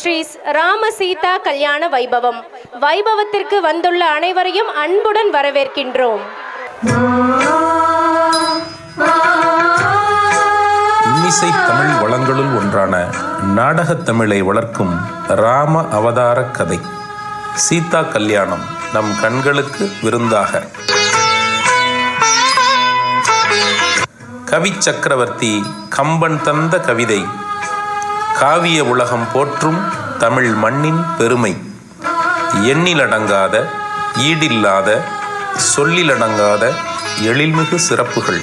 ஸ்ரீ ராம சீதா கல்யாண வைபவம். வைபவத்திற்கு வந்துள்ள அனைவரையும் அன்புடன் வரவேற்கின்றோம். இன்னிசை தமிழ் வளங்களுள் ஒன்றான நாடகத் தமிழை வளர்க்கும் ராம அவதார கதை. சீதா கல்யாணம் நம் கண்களுக்கு விருந்தாக. கவி சக்கரவர்த்தி கம்பன் தந்த கவிதை காவிய உலகம் போற்றும் தமிழ் மண்ணின் பெருமை. எண்ணிலடங்காத ஈடில்லாத சொல்லிலடங்காத எழில்மிகு சிறப்புகள்.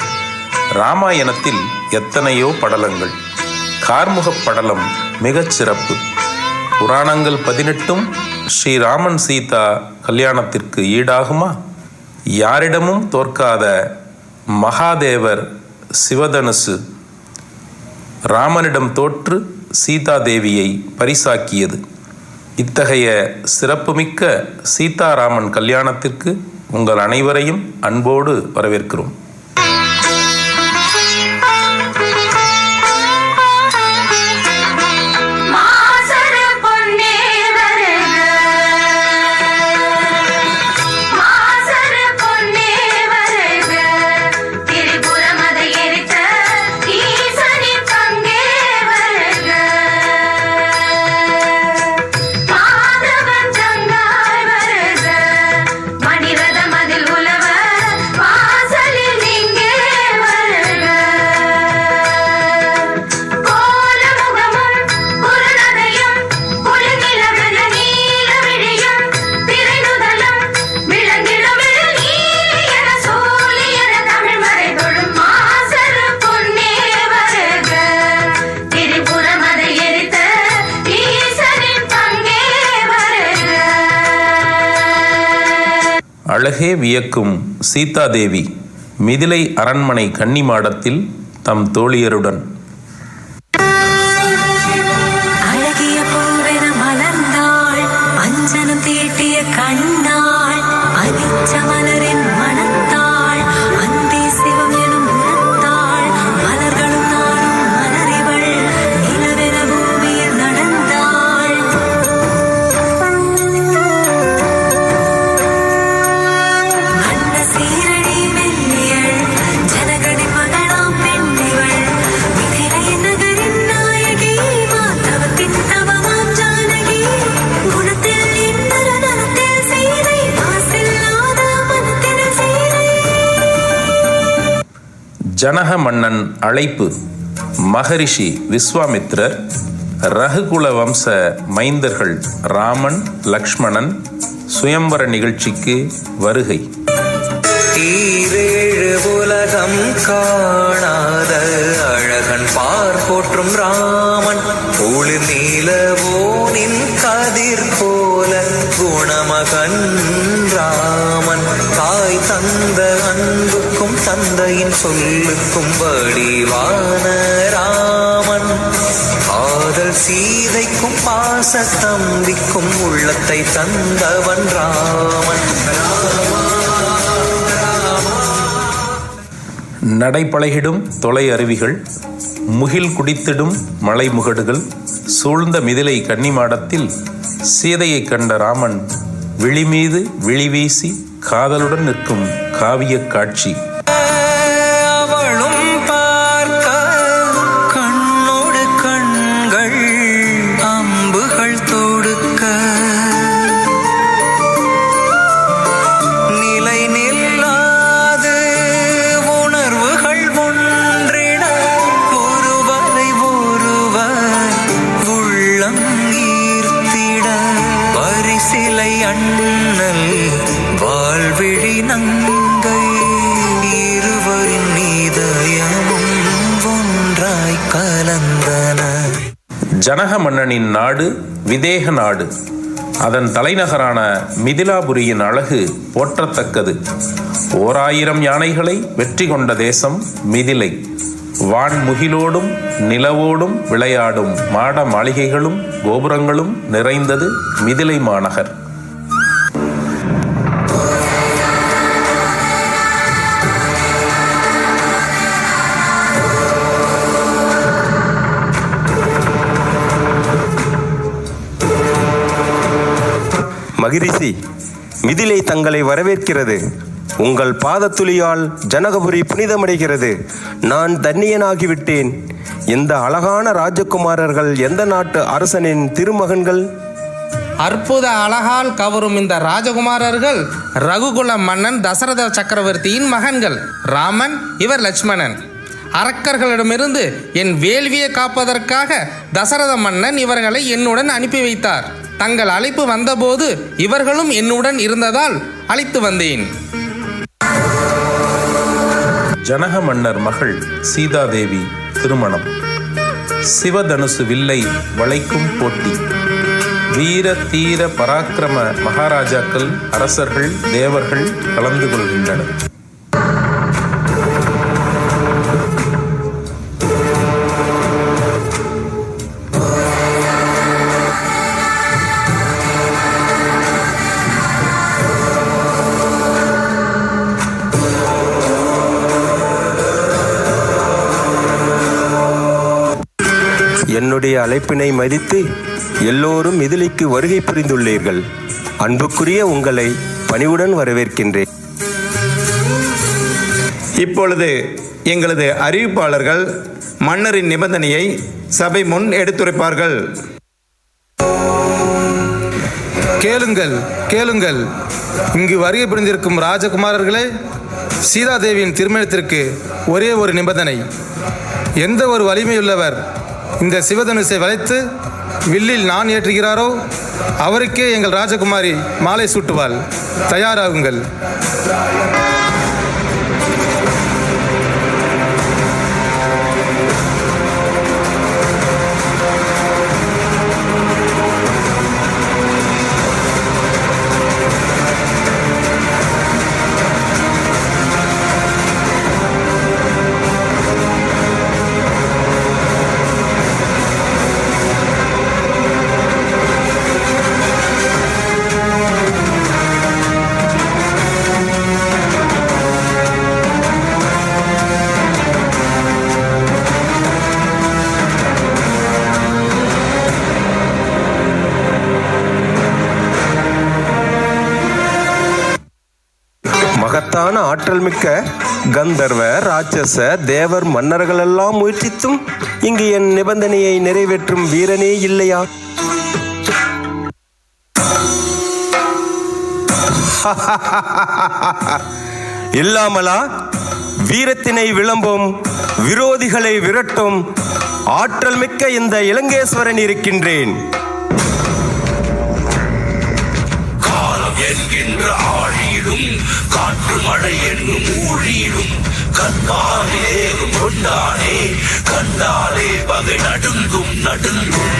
ராமாயணத்தில் எத்தனையோ படலங்கள். கார்முகப் படலம் மிகச் சிறப்பு. புராணங்கள் பதினெட்டும் ஸ்ரீராமன் சீதா கல்யாணத்திற்கு ஈடாகுமா? யாரிடமும் தோற்காத மகாதேவர் சிவதனுசு. ராமனிடம் தோற்று சீதாதேவியை பரிசாக்கியது. இத்தகைய சிறப்புமிக்க சீதாராமன் கல்யாணத்திற்கு உங்கள் அனைவரையும் அன்போடு வரவேற்கிறோம். அழகே வியக்கும் சீதாதேவி மிதிலை அரண்மனை கன்னிமாடத்தில் தம் தோழியருடன். ஜனக மன்னன் அழைப்பு. மகரிஷி விஸ்வாமித்ரர் ரகுகுல வம்ச மைந்தர்கள் ராமன் லக்ஷ்மணன் சுயம்பர நிகழ்ச்சிக்கு வருகை. ஈரேழு உலகம் காணாத அழகன் பார் போற்றும் ராமன். ஒளி நீலவோனின் கதிர் போல குணமகன் ராமன். தாய் தந்த தந்தையின் சொல்லுக்கும் வடிவான ராமன். காதல் சீதைக்கும் பாச தம்பிக்கும் உள்ளத்தை தந்தவன் ராமன். நடைப்பழகிடும் தொலை அருவிகள் முகில் குடித்திடும் மலை முகடுகள் சூழ்ந்த மிதிலை கன்னிமாடத்தில் சீதையைக் கண்ட ராமன் விழிமீது விழிவீசி விழி வீசி காதலுடன் நிற்கும் காவியக் காட்சி. ஜனக மன்னனின் நாடு விதேக நாடு. அதன் தலைநகரான மிதிலாபுரியின் அழகு போற்றத்தக்கது. ஓர் ஆயிரம் யானைகளை வெற்றி கொண்ட தேசம் மிதிலை. வான்முகிலோடும் நிலவோடும் விளையாடும் மாட மாளிகைகளும் கோபுரங்களும் நிறைந்தது மிதிலை மாநகர். மகிரிஷி மிதிலை தங்களை வரவேற்கிறது. உங்கள் பாதத்துளியால் ஜனகபுரி புனிதமடைகிறது. நான் தன்னியனாகிவிட்டேன். இந்த அழகான ராஜகுமாரர்கள் எந்த நாட்டு அரசனின் திருமகன்கள்? அற்புத அழகால் கவரும் இந்த ராஜகுமாரர்கள் ரகுகுல மன்னன் தசரத சக்கரவர்த்தியின் மகன்கள். ராமன் இவர் லட்சுமணன். அரக்கர்களிடமிருந்து என் வேள்வியை காப்பதற்காக தசரத மன்னன் இவர்களை என்னுடன் அனுப்பி வைத்தார். தங்கள் அழைப்பு வந்தபோது இவர்களும் என்னுடன் இருந்ததால் அழைத்து வந்தேன். ஜனக மன்னர் மகள் சீதாதேவி திருமணம். சிவதனுசு வில்லை வளைக்கும் போட்டி. வீர தீர பராக்கிரம மகாராஜாக்கள் அரசர்கள் தேவர்கள் கலந்து கொள்கின்றனர். என்னுடைய அழைப்பினை மதித்து எல்லோரும் மிதிலைக்கு வருகை புரிந்துள்ளீர்கள். அன்புக்குரிய உங்களை பணிவுடன் வரவேற்கின்றேன். இப்பொழுது எங்களது அறிவிப்பாளர்கள் மன்னரின் நிபந்தனையை சபை முன் எடுத்துரைப்பார்கள். கேளுங்கள் கேளுங்கள். இங்கு வருகை புரிந்திருக்கும் ராஜகுமாரர்களே சீதாதேவியின் திருமணத்திற்கு ஒரே ஒரு நிபந்தனை. எந்த ஒரு வலிமையுள்ளவர் இந்த சிவதனுசை வளைத்து வில்லில் நான் ஏற்றுகிறாரோ அவருக்கே எங்கள் ராஜகுமாரி மாலை சூட்டுவாள். தயாராகுங்கள். ஆற்றல் மிக்க கந்தர்வ ராட்சச தேவர் மன்னர்கள் எல்லாம் முயற்சித்தும் இங்கு என் நிபந்தனையை நிறைவேற்றும் வீரனே இல்லையா? இல்லாமலா வீரத்தினை விளம்பும் விரோதிகளை விரட்டும் ஆற்றல் மிக்க இந்த இலங்கேஸ்வரன் இருக்கின்றேன். காற்று மழை என்னும் ஊழியிலும் கண்பாலே கொண்டானே கண்டாலே பகை நடுங்கும் நடுங்கும்.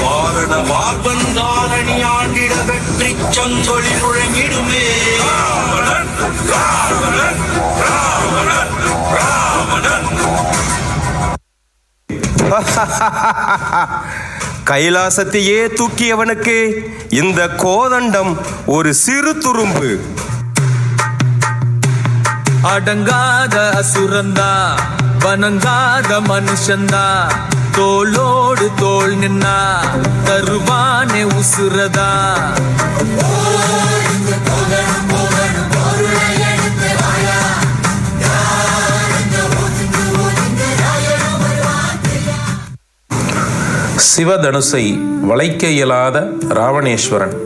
வாரண மார்பன் தாரணி ஆண்டிட வெற்றி சங்கொழி முழங்கிடுமே ராவணன் ராவணன் ராவணன் ராவணன். கைலாசத்தையே தூக்கியவனுக்கு இந்த கோதண்டம் ஒரு சிறு துரும்பு. அடங்காத அசுரந்தா வணங்காத மனுஷந்தா தோளோடு தோள் நின்னா தருவானே உசுரதா. சிவதனுசை வளைக்க இயலாத ராவணேஸ்வரன்.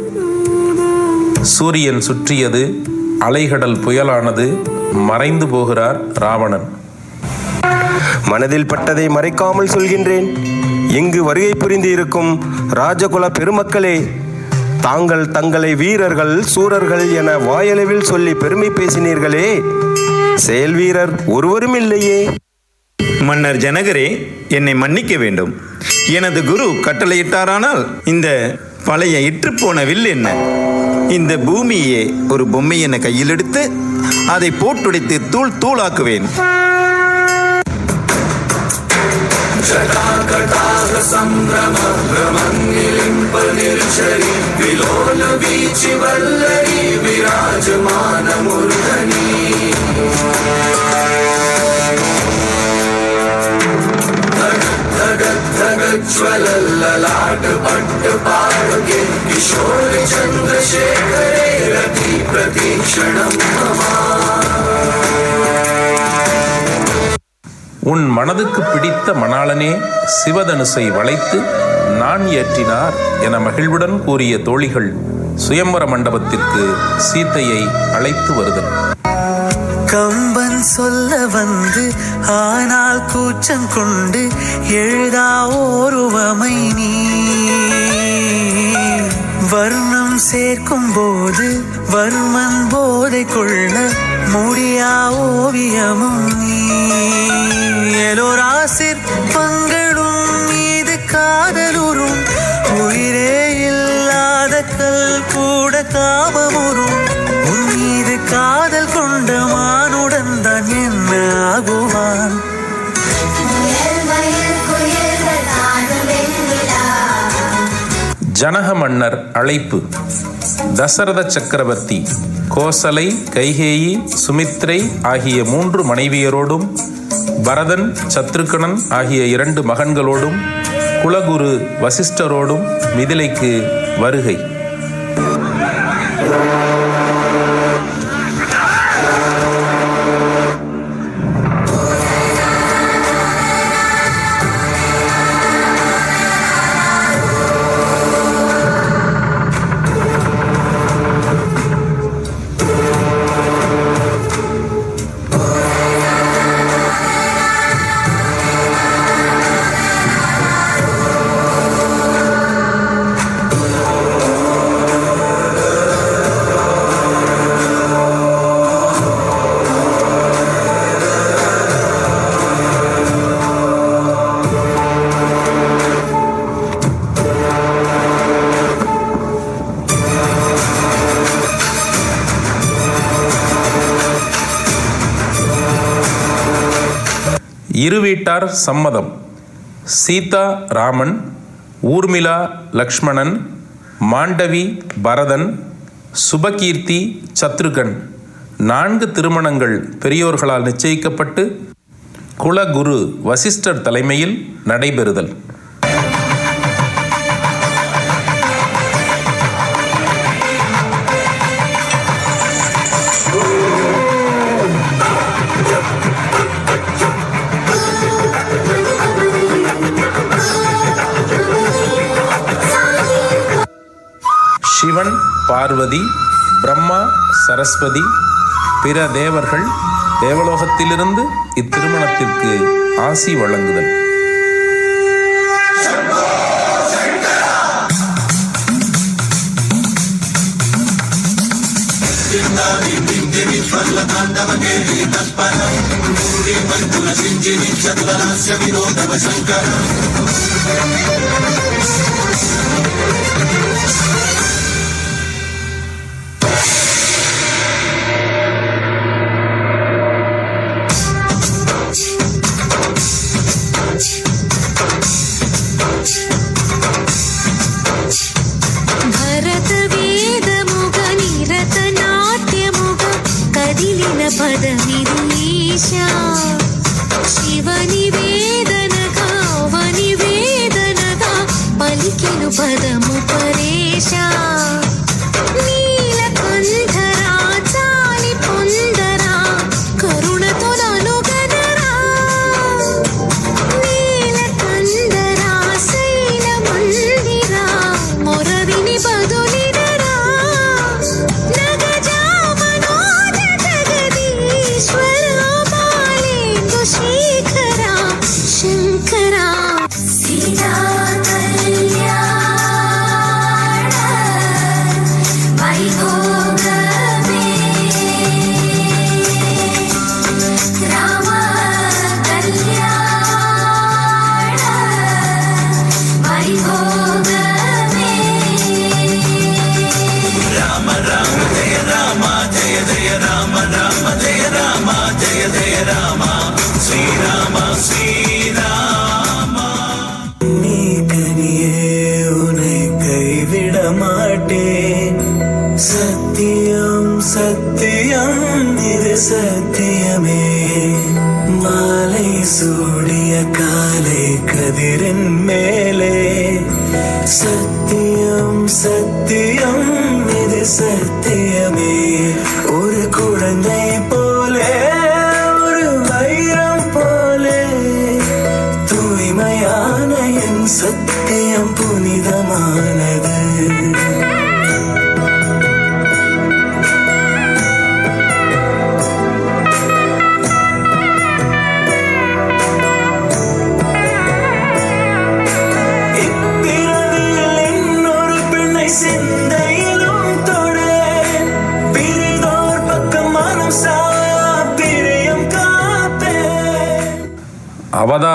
சூரியன் சுற்றியது அலைகடல் புயலானது மறைந்து போகிறார் ராவணன். மனதில் பட்டதை மறைக்காமல் சொல்கின்றேன். இங்கு வருகை புரிந்து இருக்கும் ராஜகுல பெருமக்களே தாங்கள் தங்களை வீரர்கள் சூரர்கள் என வாயளவில் சொல்லி பெருமை பேசினீர்களே. செயல் வீரர் ஒருவரும் இல்லையே. மன்னர் ஜனகரே என்னை மன்னிக்க வேண்டும். எனது குரு கட்டளையிட்டாரானால் இந்த பழைய இற்றுப்போன வில் என்ன? இந்த பூமியே ஒரு பொம்மை என கையில் எடுத்து அதை போட்டுடைத்து தூள் தூளாக்குவேன். விராஜமான జ్వలల్లలాడు పండు పాడు కిషోరి చంద్రశేఖరే రతి ప్రతీక్షణం உன் மனதுக்கு பிடித்த மணாளனே சிவதனுசை வளைத்து நான் ஏற்றினார் என மகிழ்வுடன் கூறிய தோழிகள் சுயம்பர மண்டபத்திற்கு சீத்தையை அழைத்து வருதல். கம்பன் சொல்ல வந்து ஆனால் கூச்சம் கொண்டு எழுதா ஓருவமை நீ. வர்ணம் சேர்க்கும் போது வர்மன் போதை கொள்ள முடியா ஓவியமும் நீ. எலோராசிற் பங்களும் மீது காதலுறும் உயிரே இல்லாத கல் கூட காமமுறும் உன் மீது காதல் கனக மன்னர் அழைப்பு. தசரத சக்கரவர்த்தி கோசலை கைகேயி சுமித்ரை ஆகிய மூன்று மனைவியரோடும் பரதன் சத்ருகணன் ஆகிய இரண்டு மகன்களோடும் குலகுரு வசிஷ்டரோடும் மிதிலைக்கு வருகை. இரு வீட்டார் சம்மதம். சீதா ராமன் ஊர்மிளா லக்ஷ்மணன் மாண்டவி பரதன் சுபகீர்த்தி சத்ருகன். நான்கு திருமணங்கள் பெரியோர்களால் நிச்சயிக்கப்பட்டு குலகுரு வசிஷ்டர் தலைமையில் நடைபெறுதல். சிவன் பார்வதி பிரம்மா சரஸ்வதி பிற தேவர்கள் தேவலோகத்திலிருந்து இத்திருமணத்திற்கு ஆசி வழங்குதல். தற்பரம் சூடிய காலை கதிரின் மேலே. சத்தியம் சத்தியம் இது சத்தியம்.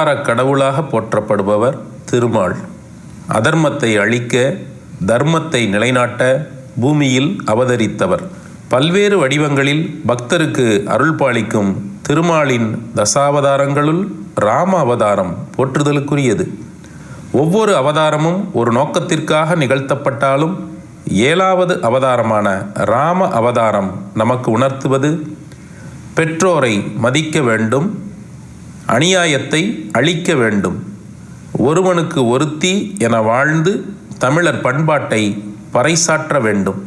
அவதார கடவுளாக போற்றப்படுபவர் திருமால். அதர்மத்தை அழிக்க தர்மத்தை நிலைநாட்ட பூமியில் அவதரித்தவர். பல்வேறு வடிவங்களில் பக்தருக்கு அருள் பாலிக்கும் திருமாலின் தசாவதாரங்களுள் ராம அவதாரம் போற்றுதலுக்குரியது. ஒவ்வொரு அவதாரமும் ஒரு நோக்கத்திற்காக நிகழ்த்தப்பட்டாலும் ஏழாவது அவதாரமான ராம அவதாரம் நமக்கு உணர்த்துவது பெற்றோரை மதிக்க வேண்டும் அநியாயத்தை அழிக்க வேண்டும். ஒருவனுக்கு ஒருத்தி என வாழ்ந்து தமிழர் பண்பாட்டை பறைசாற்ற வேண்டும்.